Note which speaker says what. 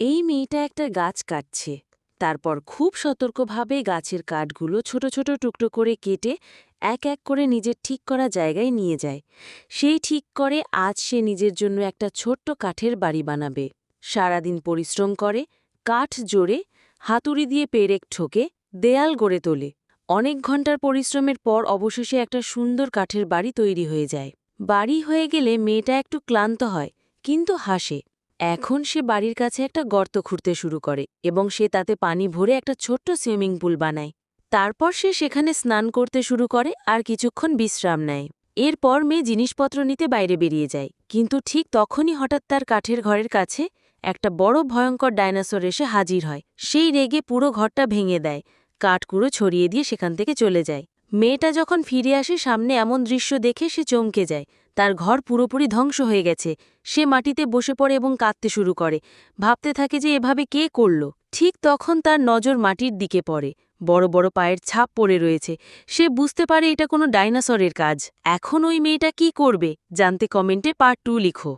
Speaker 1: এই মেয়েটা একটা গাছ কাটছে। তারপর খুব সতর্কভাবে গাছের কাঠগুলো ছোট ছোট টুকরো করে কেটে এক এক করে নিজের ঠিক করা জায়গায় নিয়ে যায়। সেই ঠিক করে আজ সে নিজের জন্য একটা ছোট্ট কাঠের বাড়ি বানাবে। সারাদিন পরিশ্রম করে, কাঠ জোরে হাতুড়ি দিয়ে পেরেক ঠোকে, দেয়াল গড়ে তোলে। অনেক ঘণ্টার পরিশ্রমের পর অবশেষে একটা সুন্দর কাঠের বাড়ি তৈরি হয়ে যায়। বাড়ি হয়ে গেলে মেয়েটা একটু ক্লান্ত হয়, কিন্তু হাসে। এখন সে বাড়ির কাছে একটা গর্ত খুঁড়তে শুরু করে এবং সে তাতে পানি ভরে একটা ছোট্ট সুইমিং পুল বানায়। তারপর সে সেখানে স্নান করতে শুরু করে আর কিছুক্ষণ বিশ্রাম নেয়। এরপর মেয়ে জিনিসপত্র নিতে বাইরে বেরিয়ে যায়, কিন্তু ঠিক তখনই হঠাৎ তার কাঠের ঘরের কাছে একটা বড় ভয়ঙ্কর ডাইনোসর এসে হাজির হয়। সেই রেগে পুরো ঘরটা ভেঙে দেয় কাঠকুড়ো ছড়িয়ে দিয়ে সেখান থেকে চলে যায়। মেয়েটা যখন ফিরে আসে, সামনে এমন দৃশ্য দেখে সে চমকে যায়। তার ঘর পুরোপুরি ধ্বংস হয়ে গেছে। সে মাটিতে বসে পড়ে এবং কাঁদতে শুরু করে। ভাবতে থাকে যে এভাবে কে করল। ঠিক তখন তার নজর মাটির দিকে পড়ে। বড় বড় পায়ের ছাপ পড়ে রয়েছে। সে বুঝতে পারে এটা কোনো ডাইনোসরের কাজ। এখন ওই মেয়েটা কি করবে? জানতে কমেন্টে পার্ট টু লিখো।